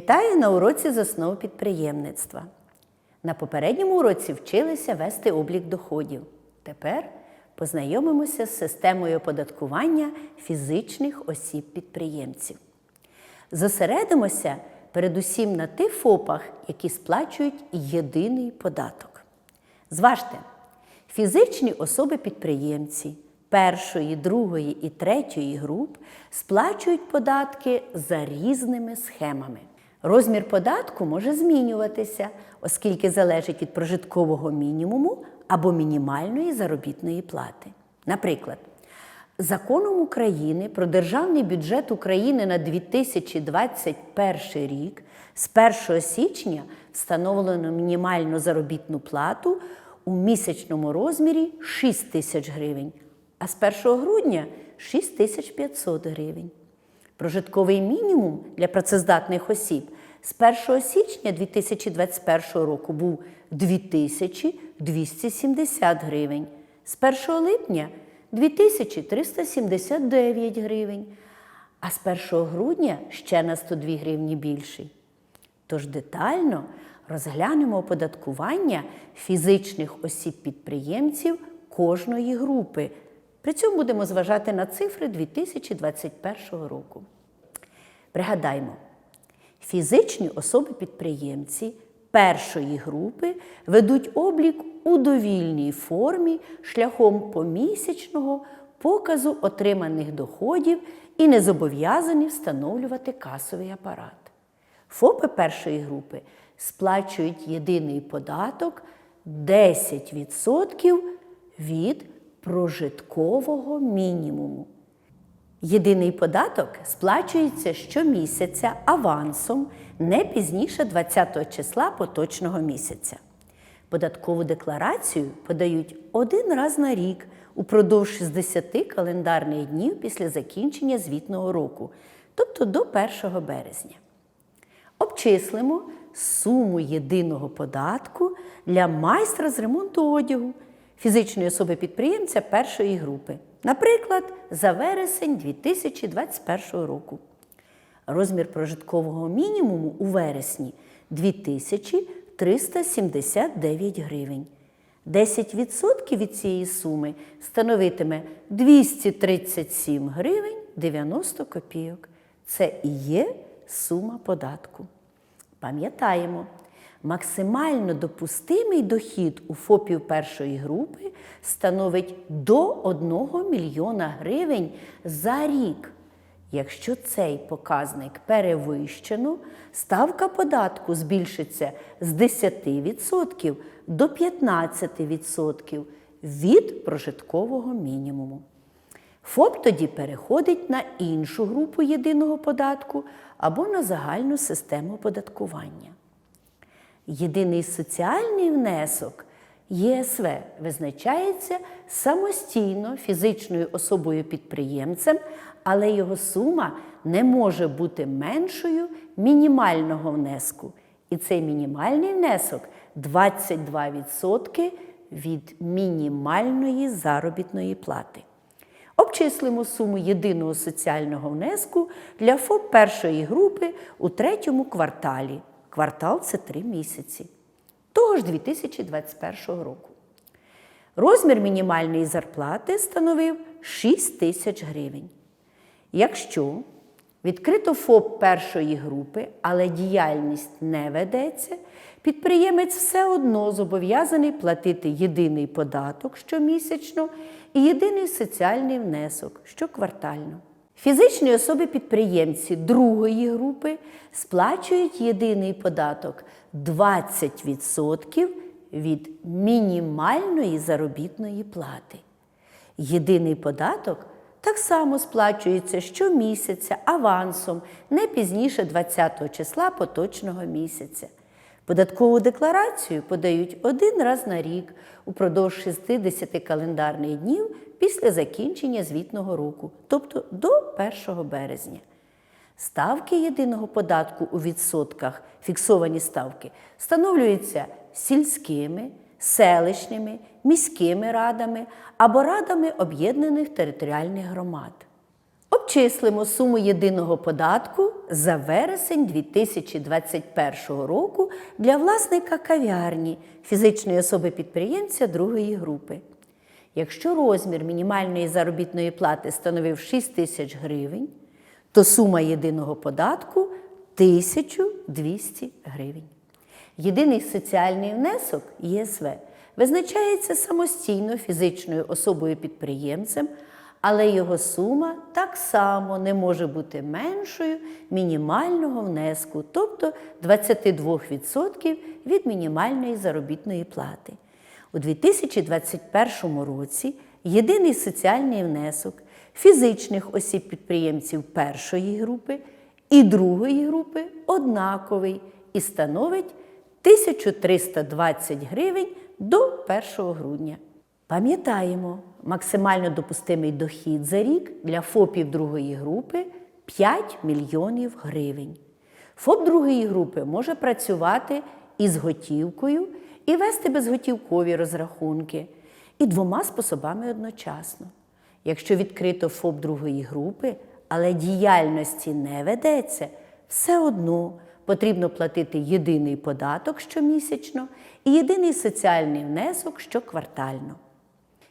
Вітаю на уроці з основ підприємництва. На попередньому уроці вчилися вести облік доходів. Тепер познайомимося з системою оподаткування фізичних осіб-підприємців. Зосередимося передусім на тих ФОПах, які сплачують єдиний податок. Зважте, фізичні особи-підприємці першої, другої і третьої груп сплачують податки за різними схемами. Розмір податку може змінюватися, оскільки залежить від прожиткового мінімуму або мінімальної заробітної плати. Наприклад, Законом України про державний бюджет України на 2021 рік з 1 січня встановлено мінімальну заробітну плату у місячному розмірі 6 тисяч гривень, а з 1 грудня 6 тисяч 500 гривень. Прожитковий мінімум для працездатних осіб з 1 січня 2021 року був 2270 гривень, з 1 липня 2379 гривень, а з 1 грудня ще на 102 гривні більший. Тож детально розглянемо оподаткування фізичних осіб-підприємців кожної групи. При цьому будемо зважати на цифри 2021 року. Пригадаймо, фізичні особи-підприємці першої групи ведуть облік у довільній формі шляхом помісячного показу отриманих доходів і не зобов'язані встановлювати касовий апарат. ФОПи першої групи сплачують єдиний податок 10% від прожиткового мінімуму. Єдиний податок сплачується щомісяця авансом не пізніше 20 числа поточного місяця. Податкову декларацію подають один раз на рік упродовж 60 календарних днів після закінчення звітного року, тобто до 1 березня. Обчислимо суму єдиного податку для майстра з ремонту одягу фізичної особи підприємця першої групи. Наприклад, за вересень 2021 року. Розмір прожиткового мінімуму у вересні 2379 гривень. 10% від цієї суми становитиме 237 гривень 90 копійок. Це і є сума податку. Пам'ятаємо, максимально допустимий дохід у ФОПів першої групи становить до 1 мільйона гривень за рік. Якщо цей показник перевищено, ставка податку збільшиться з 10% до 15% від прожиткового мінімуму. ФОП тоді переходить на іншу групу єдиного податку або на загальну систему оподаткування. Єдиний соціальний внесок ЄСВ визначається самостійно фізичною особою-підприємцем, але його сума не може бути меншою мінімального внеску. І цей мінімальний внесок 22% від мінімальної заробітної плати. Обчислимо суму єдиного соціального внеску для ФОП першої групи у третьому кварталі. Квартал це три місяці. Того ж 2021 року. Розмір мінімальної зарплати становив 6 тисяч гривень. Якщо відкрито ФОП першої групи, але діяльність не ведеться, підприємець все одно зобов'язаний платити єдиний податок щомісячно і єдиний соціальний внесок щоквартально. Фізичні особи-підприємці другої групи сплачують єдиний податок 20% від мінімальної заробітної плати. Єдиний податок так само сплачується щомісяця авансом не пізніше 20 числа поточного місяця. Податкову декларацію подають один раз на рік упродовж 60 календарних днів після закінчення звітного року, тобто до 1 березня. Ставки єдиного податку у відсотках, фіксовані ставки, встановлюються сільськими, селищними, міськими радами або радами об'єднаних територіальних громад. Обчислимо суму єдиного податку за вересень 2021 року для власника кав'ярні фізичної особи підприємця другої групи. Якщо розмір мінімальної заробітної плати становив 6 тисяч гривень, то сума єдиного податку 1200 гривень. Єдиний соціальний внесок ЄСВ визначається самостійно фізичною особою-підприємцем, але його сума так само не може бути меншою мінімального внеску, тобто 22% від мінімальної заробітної плати. У 2021 році єдиний соціальний внесок фізичних осіб-підприємців першої групи і другої групи однаковий і становить 1320 гривень до 1 грудня. Пам'ятаємо, максимально допустимий дохід за рік для ФОПів другої групи 5 мільйонів гривень. ФОП другої групи може працювати із готівкою і вести безготівкові розрахунки і двома способами одночасно. Якщо відкрито ФОП другої групи, але діяльності не ведеться, все одно потрібно платити єдиний податок щомісячно і єдиний соціальний внесок щоквартально.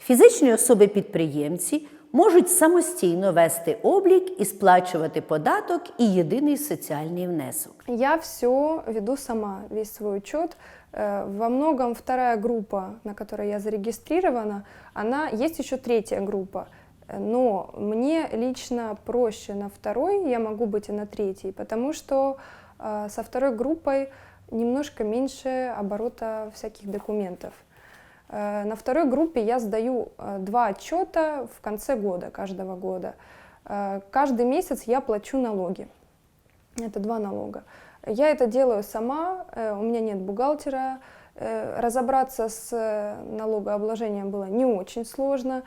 Фізичні особи-підприємці можуть самостійно вести облік і сплачувати податок і єдиний соціальний внесок. Я все веду сама, весь свой учет. Э, Во многом вторая группа, на которой я зарегистрирована, она есть еще третья группа. Э, Но мне лично проще на второй, я могу быть и на третьей, потому что э, со второй группой немножко меньше оборота всяких документов. Э, На второй группе я сдаю э, два отчета в конце года, каждого года. Э, Каждый месяц я плачу налоги. Это два налога. Я это делаю сама, э, у меня нет бухгалтера. Э, Разобраться с э, налогообложением было не очень сложно.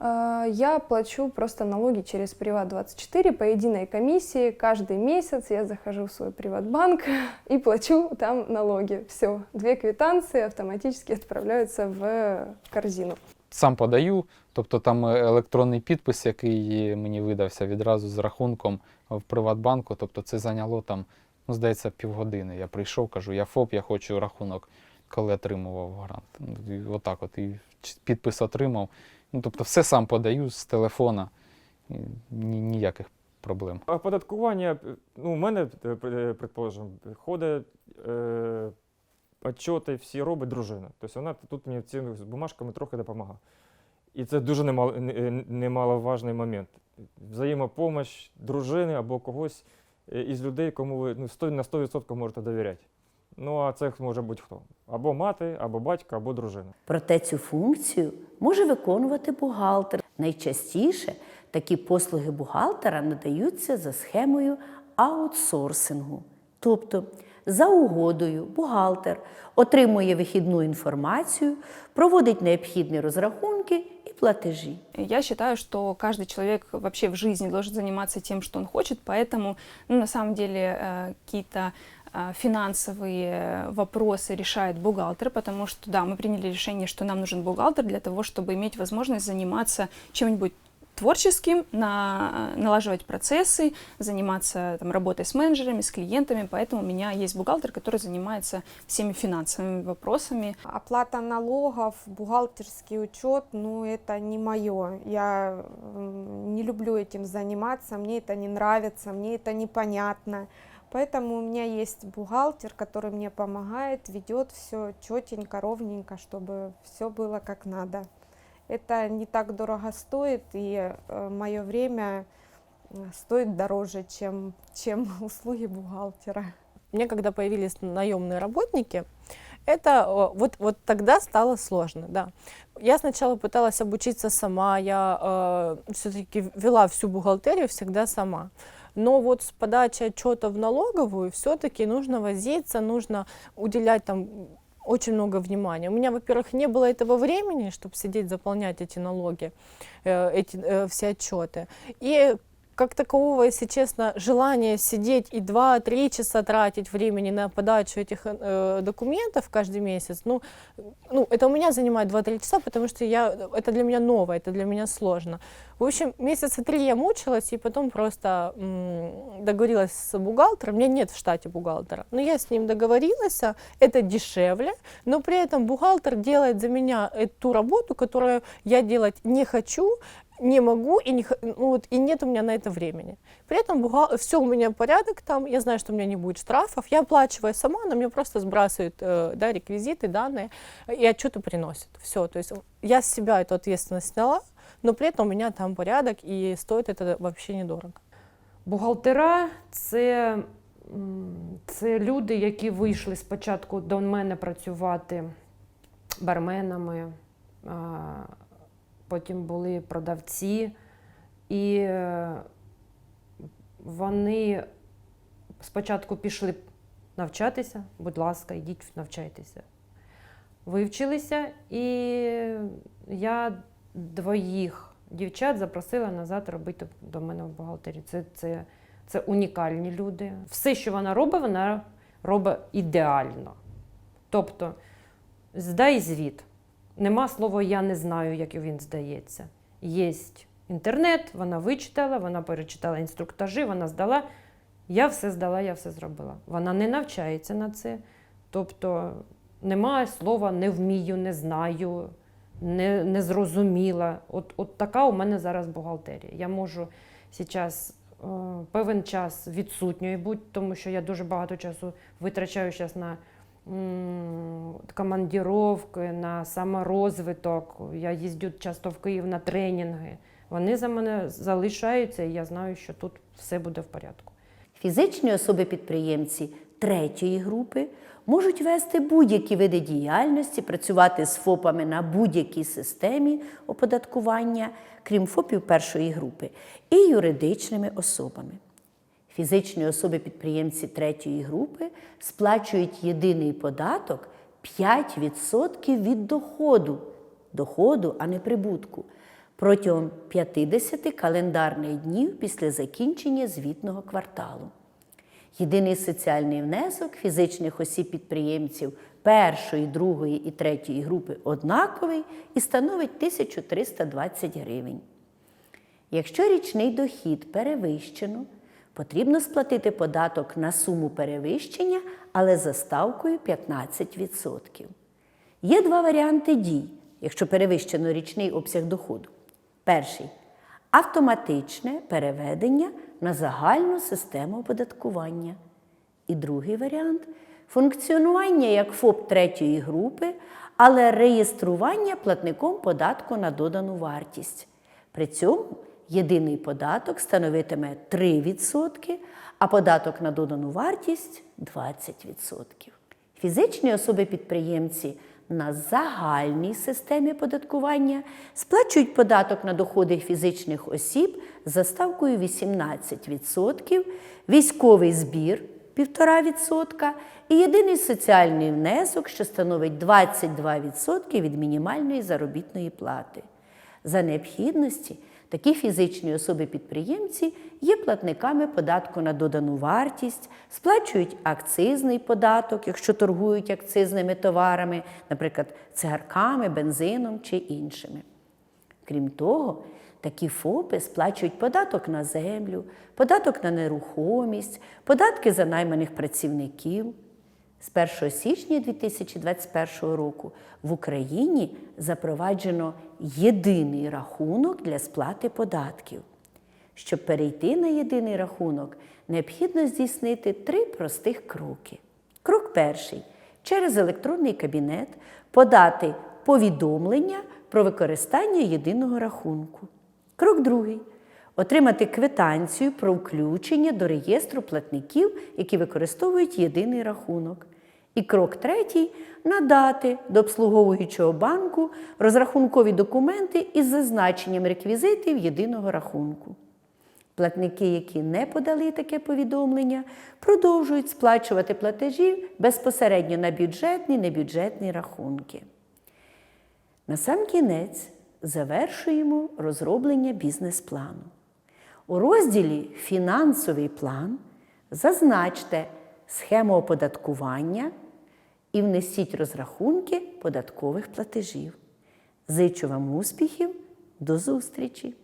Э, Я плачу просто налоги через Приват24 по единой комиссии. Каждый месяц я захожу в свой Приватбанк и плачу там налоги. Все, две квитанции автоматически отправляются в корзину. сам подаю, тобто там е, електронний підпис, який мені видався відразу з рахунком в Приватбанку. Тобто це зайняло там, ну, здається, півгодини. Я прийшов, кажу, я ФОП, я хочу рахунок, коли отримував грант. Отак от і підпис отримав. Ну, тобто все сам подаю з телефона, ні, ніяких проблем. Оподаткування, ну, у мене, е, е, предположим, ходить е, отчоти всі робить дружина. Тобто вона тут мені цими бумажками трохи допомагає. І це дуже е, немаловажний момент. Взаємопомощь дружини або когось із людей, кому ви ну, 100, на 100% можете довіряти. Ну, а це може бути хто? Або мати, або батько, або дружина. Проте цю функцію може виконувати бухгалтер. Найчастіше такі послуги бухгалтера надаються за схемою аутсорсингу. Тобто, за угодою бухгалтер отримує вихідну інформацію, проводить необхідні розрахунки і платежі. Я считаю, что каждый человек вообще в жизни должен заниматься тем, что он хочет, поэтому ну, на самом деле э, какие-то э, финансовые вопросы решает бухгалтер, потому что, да, мы приняли решение, что нам нужен бухгалтер для того, чтобы иметь возможность заниматься чем-нибудь творческим, на, налаживать процессы, заниматься там, работой с менеджерами, с клиентами, поэтому у меня есть бухгалтер, который занимается всеми финансовыми вопросами, Оплата налогов, бухгалтерский учет, ну это не мое. Я не люблю этим заниматься, мне это не нравится, мне это непонятно. Поэтому у меня есть бухгалтер, который мне помогает, ведет все четенько, ровненько, чтобы все было как надо. Это не так дорого стоит, и мое время э, стоит дороже, чем, чем услуги бухгалтера. Мне когда появились наемные работники, это э, вот, вот тогда стало сложно, да. Я сначала пыталась обучиться сама, я все-таки вела всю бухгалтерию всегда сама. Но вот с подачи отчета в налоговую все-таки нужно возиться, нужно уделять там очень много внимания. У меня, во-первых, не было этого времени, чтобы сидеть заполнять эти налоги, э, эти э, все отчеты. И как такового, если честно, желания сидеть и 2-3 часа тратить времени на подачу этих э, документов каждый месяц, ну, ну, это у меня занимает 2-3 часа, потому что я, это для меня ново, это для меня сложно. В общем, месяца три я мучилась, и потом просто м, договорилась с бухгалтером. У меня нет в штате бухгалтера, но я с ним договорилась, это дешевле, но при этом бухгалтер делает за меня э, ту работу, которую я делать не хочу, не могу и, не, х- ну, вот, и нет у меня на это времени. При этом бухгал... все у меня порядок там, я знаю, что у меня не будет штрафов, я оплачиваю сама, она мне просто сбрасывает э, да, реквизиты, данные и отчеты приносит. Все, то есть я с себя эту ответственность сняла, но при этом у меня там порядок и стоит это вообще недорого. Бухгалтера це, м, це люди, які вийшли спочатку до мене працювати барменами, а, потім були продавці, і е, вони спочатку пішли навчатися, будь ласка, йдіть навчайтеся. Вивчилися, і я двоїх дівчат запросила назад робити до мене в бухгалтерію. Це, це, це унікальні люди. Все, що вона робить, вона робить ідеально. Тобто, здай звіт. Нема слова я не знаю, як він здається. Є інтернет, вона вичитала, вона перечитала інструктажі, вона здала. Я все здала, я все зробила. Вона не навчається на це. Тобто немає слова не вмію, не знаю, не, не зрозуміла. От, от така у мене зараз бухгалтерія. Я можу зараз е, певен час відсутньою бути, тому що я дуже багато часу витрачаю зараз на командіровки, на саморозвиток. Я їздю часто в Київ на тренінги. Вони за мене залишаються, і я знаю, що тут все буде в порядку. Фізичні особи-підприємці третьої групи можуть вести будь-які види діяльності, працювати з ФОПами на будь-якій системі оподаткування, крім ФОПів першої групи, і юридичними особами. Фізичні особи-підприємці третьої групи сплачують єдиний податок 5% від доходу, доходу, а не прибутку, протягом 50 календарних днів після закінчення звітного кварталу. Єдиний соціальний внесок фізичних осіб-підприємців першої, другої і третьої групи однаковий і становить 1320 гривень. Якщо річний дохід перевищено, потрібно сплатити податок на суму перевищення, але за ставкою 15%. Є два варіанти дій, якщо перевищено річний обсяг доходу. Перший автоматичне переведення на загальну систему оподаткування. І другий варіант функціонування як ФОП третьої групи, але реєстрування платником податку на додану вартість. При цьому єдиний податок становитиме 3%, а податок на додану вартість 20%. Фізичні особи-підприємці на загальній системі податкування сплачують податок на доходи фізичних осіб за ставкою 18%, військовий збір 1,5% і єдиний соціальний внесок, що становить 22% від мінімальної заробітної плати. За необхідності такі фізичні особи-підприємці є платниками податку на додану вартість, сплачують акцизний податок, якщо торгують акцизними товарами, наприклад, цигарками, бензином чи іншими. Крім того, такі ФОПи сплачують податок на землю, податок на нерухомість, податки за найманих працівників. З 1 січня 2021 року в Україні запроваджено єдиний рахунок для сплати податків. Щоб перейти на єдиний рахунок, необхідно здійснити три простих кроки. Крок перший через електронний кабінет подати повідомлення про використання єдиного рахунку. Крок другий отримати квитанцію про включення до реєстру платників, які використовують єдиний рахунок. І крок третій надати до обслуговуючого банку розрахункові документи із зазначенням реквізитів єдиного рахунку. Платники, які не подали таке повідомлення, продовжують сплачувати платежі безпосередньо на бюджетні небюджетні рахунки. На сам кінець завершуємо розроблення бізнес-плану. У розділі Фінансовий план зазначте схему оподаткування і внесіть розрахунки податкових платежів. Зичу вам успіхів, до зустрічі!